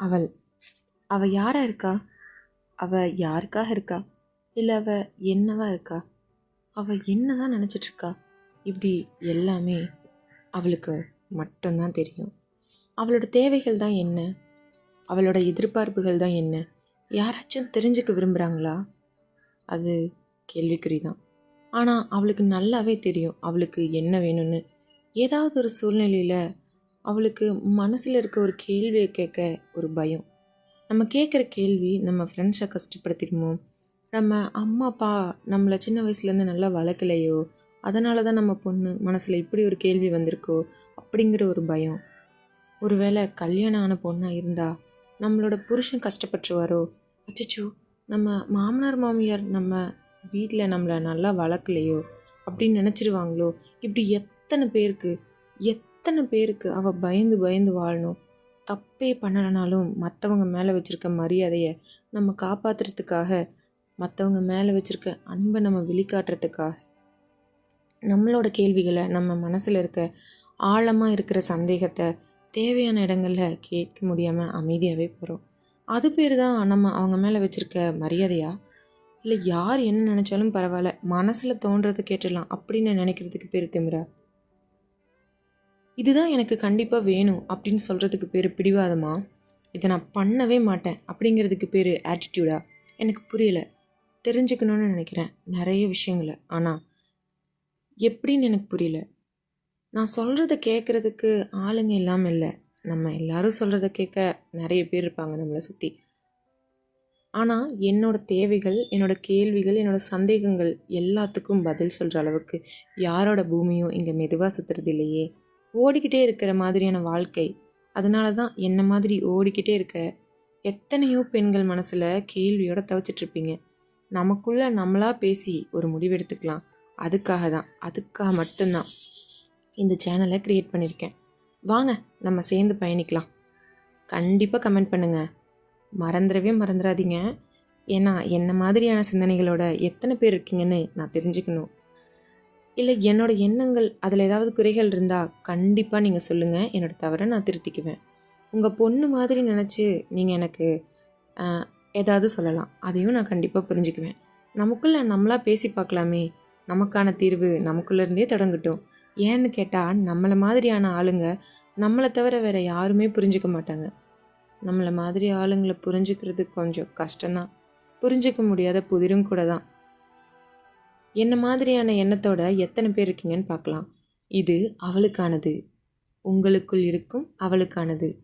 அவள் அவ யாரா இருக்கா? அவ யாருக்காக இருக்கா? இல்லை அவ என்னவா இருக்கா? அவ என்னதான் தான் இருக்கா இப்படி எல்லாமே அவளுக்கு மட்டும்தான் தெரியும். அவளோட தேவைகள் தான் என்ன? அவளோட எதிர்பார்ப்புகள் தான் என்ன? யாராச்சும் தெரிஞ்சுக்க விரும்புகிறாங்களா அது கேள்விக்குறி தான் ஆனால் அவளுக்கு நல்லாவே தெரியும் அவளுக்கு என்ன வேணும்னு. ஏதாவது ஒரு சூழ்நிலையில் அவளுக்கு மனசில் இருக்க ஒரு கேள்வியை கேட்க ஒரு பயம். நம்ம கேட்குற கேள்வி நம்ம ஃப்ரெண்ட்ஸை கஷ்டப்படுத்திடுமோ? நம்ம அம்மா அப்பா நம்மளை சின்ன வயசுலேருந்து நல்லா வளர்க்கலையோ? அதனால தான் நம்ம பொண்ணு மனசில் இப்படி ஒரு கேள்வி வந்திருக்கோ? அப்படிங்கிற ஒரு பயம். ஒருவேளை கல்யாணம் ஆன பொண்ணாக இருந்தால் நம்மளோட புருஷன் கஷ்டப்பட்டுருவாரோ? அச்சச்சோ நம்ம மாமனார் மாமியார் நம்ம வீட்டில் நம்மளை நல்லா வளர்க்கலையோ? அப்படின்னு நினச்சிருவாங்களோ? இப்படி எத்தனை பேருக்கு எத் எத்தனை பேருக்கு அவள் பயந்து பயந்து வாழணும்? தப்பே பண்ணலைனாலும் மற்றவங்க மேலே வச்சுருக்க மரியாதையை நம்ம காப்பாற்றுறதுக்காக மற்றவங்க மேலே வச்சுருக்க அன்பை நம்ம வெளிக்காட்டுறதுக்காக. நம்மளோட கேள்விகளை நம்ம மனசில் இருக்க ஆழமாக இருக்கிற சந்தேகத்தை தேவையான இடங்களில் கேட்க முடியாமல் அமைதியாகவே போகிறோம் அது பேர் தான் நம்ம அவங்க மேலே வச்சுருக்க மரியாதையா? இல்லை யார் என்ன நினச்சாலும் பரவாயில்ல மனசில் தோன்றதை கேட்டுடலாம் அப்படின்னு நினைக்கிறதுக்கு பேர் திமிரா? இதுதான் எனக்கு கண்டிப்பாக வேணும் அப்படின்னு சொல்கிறதுக்கு பேர் பிடிவாதமா? இதை நான் பண்ணவே மாட்டேன் அப்படிங்கிறதுக்கு பேர் ஆட்டிடியூடா எனக்கு புரியலை. தெரிஞ்சுக்கணும்னு நினைக்கிறேன் நிறைய விஷயங்களை. ஆனால் எப்படின்னு எனக்கு புரியல. நான் சொல்கிறத கேட்குறதுக்கு ஆளுங்க இல்லாமல் இல்லை. நம்ம எல்லாரும் சொல்கிறத கேட்க நிறைய பேர் இருப்பாங்க நம்மளை சுற்றி ஆனால் என்னோட தேவைகள் என்னோட கேள்விகள் என்னோட சந்தேகங்கள் எல்லாத்துக்கும் பதில் சொல்கிற அளவுக்கு யாரோட பூமியும் இங்கே மெதுவாக சுற்றுறது இல்லையே? ஓடிக்கிட்டே இருக்கிற மாதிரியான வாழ்க்கை. அதனால தான் என்ன மாதிரி ஓடிக்கிட்டே இருக்க எத்தனையோ பெண்கள் மனசில் கேள்வியோட தவிச்சிட்ருப்பீங்க நமக்குள்ளே நம்மளாக பேசி ஒரு முடிவு எடுத்துக்கலாம். அதுக்காக தான் அதுக்காக மட்டும்தான் இந்த சேனலை க்ரியேட் பண்ணியிருக்கேன் வாங்க நம்ம சேர்ந்து பயணிக்கலாம். கண்டிப்பாக கமெண்ட் பண்ணுங்கள் மறந்துடவே மறந்துடாதீங்க. ஏன்னா என்ன மாதிரியான சிந்தனைகளோட எத்தனை பேர் இருக்கீங்கன்னு நான் தெரிஞ்சுக்கணும். இல்லை என்னோட எண்ணங்கள் அதில் ஏதாவது குறைகள் இருந்தால் கண்டிப்பாக நீங்கள் சொல்லுங்கள் என்னோட தவறை நான் திருத்திக்குவேன். உங்கள் பொண்ணு மாதிரி நினச்சி நீங்கள் எனக்கு ஏதாவது சொல்லலாம். அதையும் நான் கண்டிப்பாக புரிஞ்சுக்குவேன். நமக்குள்ளே நம்மளாக பேசி பார்க்கலாமே. நமக்கான தீர்வு நமக்குள்ளே இருந்தே தொடங்கட்டும். ஏன்னு கேட்டால் நம்மளை மாதிரியான ஆளுங்க நம்மளை தவிர வேறு யாருமே புரிஞ்சுக்க மாட்டாங்க. நம்மளை மாதிரி ஆளுங்களை புரிஞ்சுக்கிறது கொஞ்சம் கஷ்டம்தான். புரிஞ்சிக்க முடியாத புதிரும் கூட தான். என்ன மாதிரியான எண்ணத்தோட எத்தனை பேர் இருக்கீங்கன்னு பார்க்கலாம். இது அவளுக்கானது. உங்களுக்குள் இருக்கும் அவளுக்கானது.